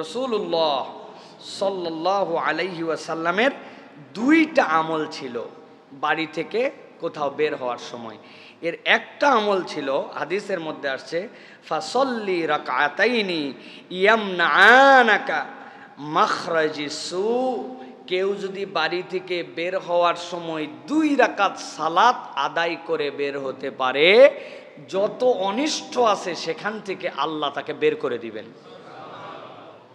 রসুল্লাহ সাল্লাহ আলাইহি ওয়াসাল্লামের দুইটা আমল ছিল বাড়ি থেকে কোথাও বের হওয়ার সময়। এর একটা আমল ছিল, হাদিসের মধ্যে আসছে, ফাসল্লি রাকাতাইনি ইয়ামনাআনাকা মাখরাজি সু কেউ যদি বাড়ি থেকে বের হওয়ার সময় দুই রাকাত সালাত আদায় করে বের হতে পারে, যত অনিষ্ট আছে সেখান থেকে আল্লাহ তাকে বের করে দিবেন।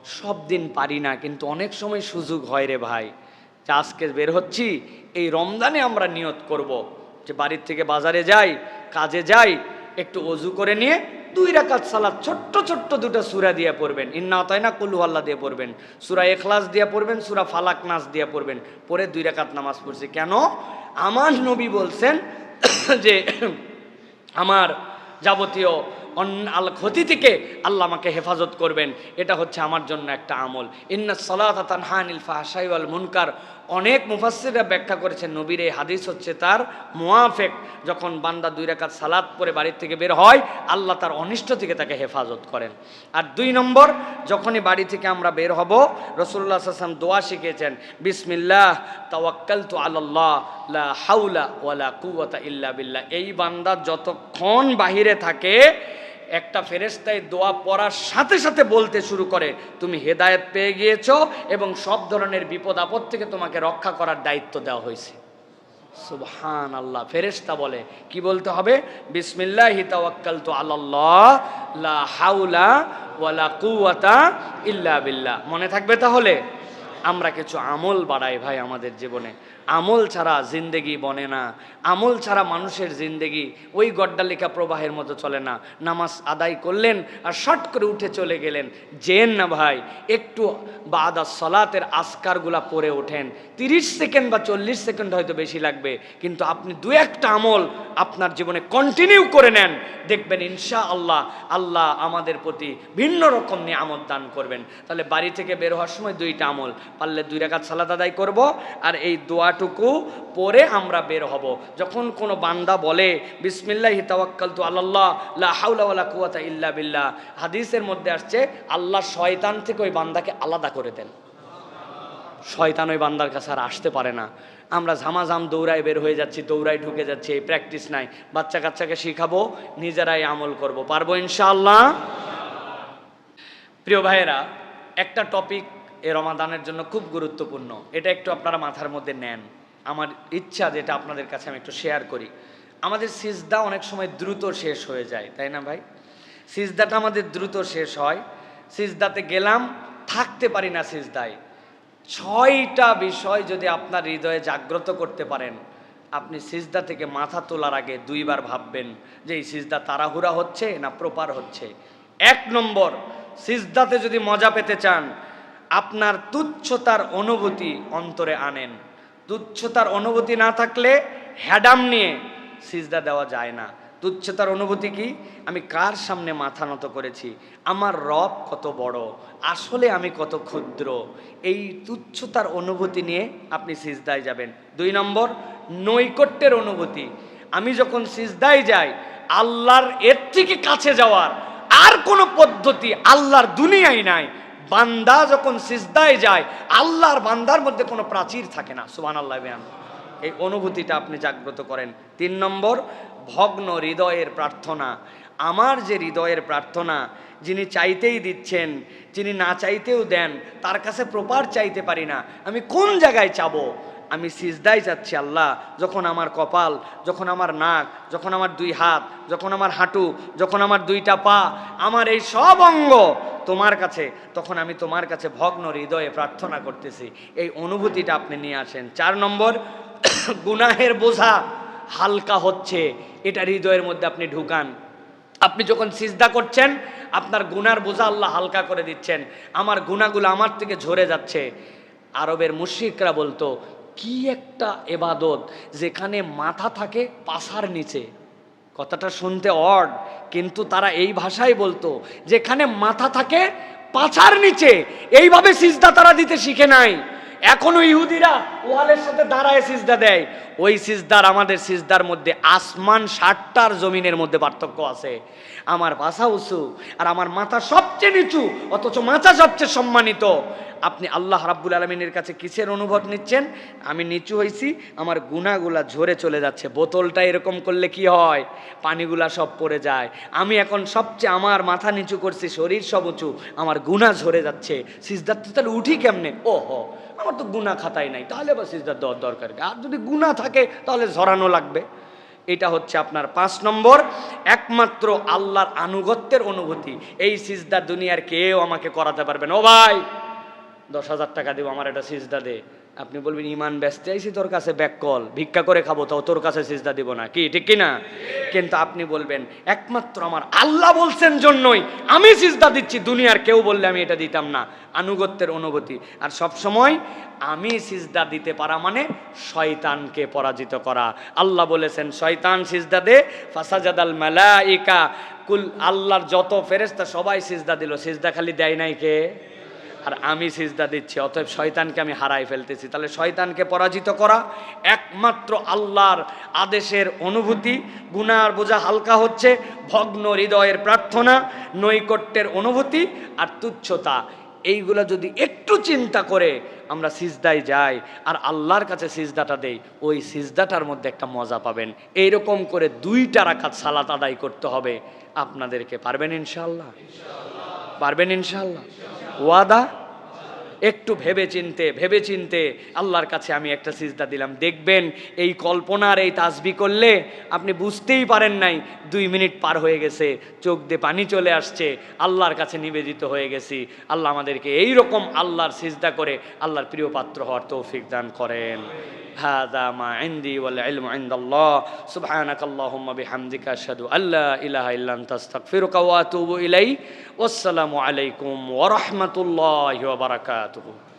সব দিন পারি না, কিন্তু অনেক সময় সুযোগ হয় রে ভাই। যে আজকে বের হচ্ছি, এই রমজানে আমরা নিয়ত করব। যে বাড়ির থেকে বাজারে যাই, কাজে যাই, একটু অজু করে নিয়ে দুই রাকাত সালাদ ছোট্ট ছোট্ট দুটো সুরা দিয়ে পড়বেন। ইন্না তাই না কুল্লু আল্লাহ দিয়ে পড়বেন। সুরা এখলাস দিয়ে পড়বেন, সুরা ফালাক নাচ দিয়ে পড়বেন। পরে দুই রাকাত নামাজ পড়ছি। কেন? আমার নবী বলছেন যে আমার যাবতীয় আল ক্ষতি থেকে আল্লাহ আমাকে হেফাজত করবেন। এটা হচ্ছে আমার জন্য একটা আমল। ইন্না সালাত তানহানিল ফাহসাইওয়াল মুনকার। অনেক মুফাসসিররা ব্যাখ্যা করেছেন, নবীর এই হাদিস হচ্ছে তার মোয়াফেক যখন বান্দা দুই রাকাত সালাত পরে বাড়ির থেকে বের হয়, আল্লাহ তার অনিষ্ট থেকে তাকে হেফাজত করেন। আর দুই নম্বর, যখনই বাড়ি থেকে আমরা বের হব রসুল্লাহ আসলাম দোয়া শিখিয়েছেন, বিসমিল্লাহ তাওয়াক্কাল তু আল্লাহ লা হাউলা ওয়ালা কুওয়াতা ইল্লা বিল্লাহ। এই বান্দা যতক্ষণ বাহিরে থাকে একটা ফেরেস্তায় দোয়া পড়ার সাথে সাথে বলতে শুরু করে, তুমি হেদায়ত পেয়ে গিয়েছ এবং সব ধরনের বিপদ আপদ থেকে তোমাকে রক্ষা করার দায়িত্ব দেওয়া হয়েছে। সুবহান আল্লাহ ফেরেস্তা বলে, কি বলতে হবে? বিসমিল্লাহি তাওয়াক্কালতু আলাল্লাহ, লা হাউলা ওয়ালা কুওয়াতা ইল্লা বিল্লাহ। মনে থাকবে তাহলে? আমরা কিছু আমল বাড়াই ভাই আমাদের জীবনে। আমল ছাড়া জিন্দেগি বনে না। আমল ছাড়া মানুষের জিন্দেগি ওই গড্ডালিকা প্রবাহের মতো চলে না। নামাজ আদায় করলেন আর শট করে উঠে চলে গেলেন। জেন না ভাই, একটু বাদা সলাতের আসকারগুলা পরে ওঠেন। তিরিশ সেকেন্ড বা চল্লিশ সেকেন্ড হয়তো বেশি লাগবে, কিন্তু আপনি দু একটা আমল আপনার জীবনে কন্টিনিউ করে নেন। দেখবেন ইনশা আল্লাহ আল্লাহ আমাদের প্রতি ভিন্ন রকম নিয়ামত দান করবেন। তাহলে বাড়ি থেকে বের হওয়ার সময় দুইটা আমল পারলে দুই রাকাত সালাত আদায় করব আর এই দোয়াটুকু পরে আমরা বের হব। যখন কোনো বান্দা বলে, বিসমিল্লাহ তাওয়াক্কাল তু আল্লাহ লা হাউলা কুওয়াতা ইল্লা বিল্লাহ। হাদিসের মধ্যে আসছে, আল্লাহ শয়তান থেকে ওই বান্দাকে আলাদা করে দেন। শয়তান ওই বান্দার কাছে আর আসতে পারে না। আমরা ঝামাঝাম দৌড়ায় বের হয়ে যাচ্ছি, দৌড়ায় ঢুকে যাচ্ছি, এই প্র্যাকটিস নাই। বাচ্চা কাচ্চাকে শিখাবো, নিজেরাই আমল করব। পারব ইনশাআল্লাহ? প্রিয় ভাইয়েরা, একটা টপিক এ রমাদানের জন্য খুব গুরুত্বপূর্ণ। এটা একটু আপনারা মাথার মধ্যে নেন। আমার ইচ্ছা যেটা আপনাদের কাছে আমি একটু শেয়ার করি। আমাদের সিজদা অনেক সময় দ্রুত শেষ হয়ে যায়, তাই না ভাই? সিজদাটা আমাদের দ্রুত শেষ হয়। সিজদাতে গেলাম, থাকতে পারি না সিজদায়। ছয়টা বিষয় যদি আপনার হৃদয়ে জাগ্রত করতে পারেন, আপনি সিজদা থেকে মাথা তোলার আগে দুইবার ভাববেন যে এই সিজদা তাড়াহুড়া হচ্ছে না প্রপার হচ্ছে। এক নম্বর, সিজদাতে যদি মজা পেতে চান আপনার তুচ্ছতার অনুভূতি অন্তরে আনেন। তুচ্ছতার অনুভূতি না থাকলে হ্যাডাম নিয়ে সিজদা দেওয়া যায় না। তুচ্ছতার অনুভূতি কি? আমি কার সামনে মাথা নত করেছি? আমার রব কত বড়? আসলে আমি কত ক্ষুদ্র? এই তুচ্ছতার অনুভূতি নিয়ে আপনি সিজদায় যাবেন। দুই নম্বর, নৈকট্যের অনুভূতি। আমি যখন সিজদায় যাই, আল্লাহর এর থেকে কাছে যাওয়ার আর কোনো পদ্ধতি আল্লাহর দুনিয়ায় নাই। বান্দা যখন সিজদায় যায়, আল্লাহর বান্দার মধ্যে কোনো প্রাচীর থাকে না। সুবান আল্লাহ এই অনুভূতিটা আপনি জাগ্রত করেন। তিন নম্বর, ভগ্ন হৃদয়ের প্রার্থনা। আমার যে হৃদয়ের প্রার্থনা, যিনি চাইতেই দিচ্ছেন, যিনি না চাইতেও দেন, তার কাছে প্রপার চাইতে পারি না, আমি কোন জায়গায় চাবো? আমি সিজদাই যাচ্ছি আল্লাহ, যখন আমার কপাল, যখন আমার নাক, যখন আমার দুই হাত, যখন আমার হাঁটু, যখন আমার দুইটা পা, আমার এই সব অঙ্গ তোমার কাছে, তখন আমি তোমার কাছে ভগ্ন হৃদয়ে প্রার্থনা করতেছি। এই অনুভূতিটা আপনি নিয়ে আসেন। চার নম্বর, গুনাহের বোঝা হালকা হচ্ছে, এটা হৃদয়ের মধ্যে আপনি ঢুকান। আপনি যখন সিজদা করছেন, আপনার গুনার বোঝা আল্লাহ হালকা করে দিচ্ছেন। আমার গুনাগুলো আমার থেকে ঝরে যাচ্ছে। আরবের মুশ্রিকরা বলতো, কি একটা এবাদত যেখানে মাথা থাকে পাশার নিচে। কথাটা শুনতে অড, কিন্তু তারা এই ভাষায় বলতো, যেখানে মাথা থাকে পাছার নিচে, এইভাবে সিজদা তারা দিতে শিখে নাই। এখনও ইহুদিরা ওয়ালের সাথে দাঁড়ায় সিজদা দেয়। ওই সিজদার, আমাদের সিজদার মধ্যে আসমান ষাটটার জমিনের মধ্যে পার্থক্য আছে। আমার বাসা উঁচু আর আমার মাথা সবচেয়ে নিচু, অথচ মাথা সবচেয়ে সম্মানিত। আপনি আল্লাহ রাব্বুল আলমিনের কাছে কিসের অনুভব নিচ্ছেন? আমি নিচু হয়েছি আমার গুণাগুলা ঝরে চলে যাচ্ছে। বোতলটা এরকম করলে কি হয়? পানিগুলা সব পড়ে যায়। আমি এখন সবচেয়ে আমার মাথা নিচু করছি, শরীর সব উঁচু, আমার গুণা ঝরে যাচ্ছে। সিজদার তো তাহলে উঠি কেমনে? ও হো আমার তো গুণা খাতাই নাই, তাহলে বা সিজদার দেওয়ার দরকার? আর যদি গুণা থাকে, তাহলে ঝরানো লাগবে। এটা হচ্ছে আপনার পাঁচ নম্বর, একমাত্র আল্লাহর আনুগত্যের অনুভূতি। এই সিজদা দুনিয়ার কেউ আমাকে করাতে পারবে না। ও ভাই! দশ হাজার টাকা দেবো, আমার একটা সিজদা দে। আপনি বলবেন, ইমান ব্যস্ত আইসি তোর কাছে ব্যাক কল, ভিক্ষা করে খাব, তাও তোর কাছে সিজদা দিব না। কি, ঠিক কি না কিন্তু আপনি বলবেন, একমাত্র আমার আল্লাহ বলছেন জন্যই আমি সিজদা দিচ্ছি, দুনিয়ার কেউ বললে আমি এটা দিতাম না। আনুগত্যের অনুভূতি। আর সব সময় আমি সিজদা দিতে পারা মানে শয়তানকে পরাজিত করা। আল্লাহ বলেছেন, শয়তান সিজদা দে, ফাসাজাদাল মালাইকা। কুল, আল্লাহর যত ফেরেশতা সবাই সিজদা দিল, সিজদা খালি দেয় নাই কে? আর আমি সিজদা দিচ্ছি, অতএব শয়তানকে আমি হারাই ফেলতেছি। তাহলে শয়তানকে পরাজিত করা একমাত্র আল্লাহর আদেশের অনুভূতি। গুনার বোঝা হালকা হচ্ছে, ভগ্ন হৃদয়ের প্রার্থনা, নৈকট্যের অনুভূতি আর তুচ্ছতা। এইগুলা যদি একটু চিন্তা করে আমরা সিজদায় যাই আর আল্লাহর কাছে সিজদাটা দেই, ওই সিজদাটার মধ্যে একটা মজা পাবেন। এইরকম করে দুইটা রাখাত সালাত আদায় করতে হবে। আপনাদেরকে পারবেন ইনশাল্লাহ পারবেন ইনশাল্লাহ ওয়াদা একটু ভেবে চিনতে ভেবে চিনতে আল্লাহর কাছে আমি একটা সিজদা দিলাম দেখবেন এই কল্পনার এই তাসবি করলে আপনি বুঝতেই পারেন নাই দুই মিনিট পার হয়ে গেছে চোখ দিয়ে পানি চলে আসছে আল্লাহর কাছে নিবেদিত হয়ে গেছি আল্লাহ আমাদেরকে এই রকম আল্লাহর সিজদা করে আল্লাহর প্রিয় পাত্র হওয়ার তৌফিক দান করেন هذا ما عندي والعلم عند الله سبحانك اللهم بحمدك أشهد أن لا إله إلا أنت أستغفرك وأتوب إليك والسلام عليكم ورحمة الله وبركاته compatible.